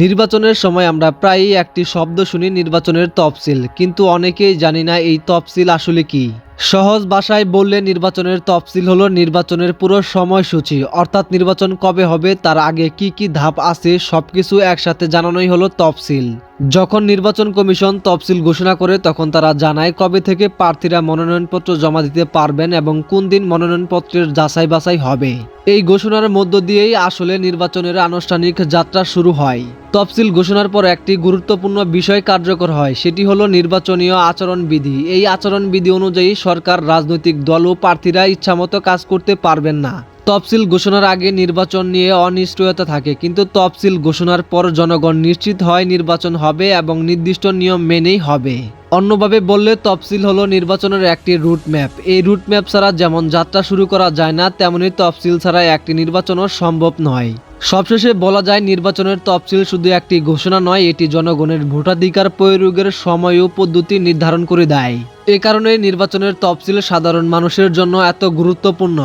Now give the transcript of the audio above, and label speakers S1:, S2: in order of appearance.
S1: নির্বাচনের সময় আমরা প্রায়ই একটি শব্দ শুনি নির্বাচনের তফসিল, কিন্তু অনেকেই জানি না এই তফসিল আসলে কি। সহজ ভাষায় বললে নির্বাচনের তফসিল হলো নির্বাচনের পুরো সময়সূচি, অর্থাৎ নির্বাচন কবে হবে, তার আগে কি কি ধাপ আছে, সবকিছু একসাথে জানানোই হলো তফসিল। যখন নির্বাচন কমিশন তফসিল ঘোষণা করে, তখন তারা জানায় কবে থেকে প্রার্থীরা মনোনয়নপত্র জমা দিতে পারবেন এবং কোন দিন মনোনয়নপত্রের যাচাই বাছাই হবে। এই ঘোষণার মধ্য দিয়েই আসলে নির্বাচনের আনুষ্ঠানিক যাত্রা শুরু হয়। তফসিল ঘোষণার পর একটি গুরুত্বপূর্ণ বিষয় কার্যকর হয়, সেটি হলো নির্বাচনীয় আচরণবিধি। এই আচরণবিধি অনুযায়ী সরকার, রাজনৈতিক দল ও প্রার্থীরা ইচ্ছামতো কাজ করতে পারবেন না। তফসিল ঘোষণার আগে নির্বাচন নিয়ে অনিশ্চয়তা থাকে, কিন্তু তফসিল ঘোষণার পর জনগণ নিশ্চিত হয় নির্বাচন হবে এবং নির্দিষ্ট নিয়ম মেনেই হবে। অন্যভাবে বললে তফসিল হলো নির্বাচনের একটি রুট ম্যাপ এই রুট ম্যাপ ছাড়া যেমন যাত্রা শুরু করা যায় না, তেমনি তফসিল ছাড়া একটি নির্বাচনও সম্ভব নয়। সবশেষে বলা যায় নির্বাচনের তফসিল শুধু একটি ঘোষণা নয়, এটি জনগণের ভোটাধিকার, প্রয়োগের সময় ও পদ্ধতি নির্ধারণ করে দেয়। এ কারণে নির্বাচনের তফসিল সাধারণ মানুষের জন্য এত গুরুত্বপূর্ণ।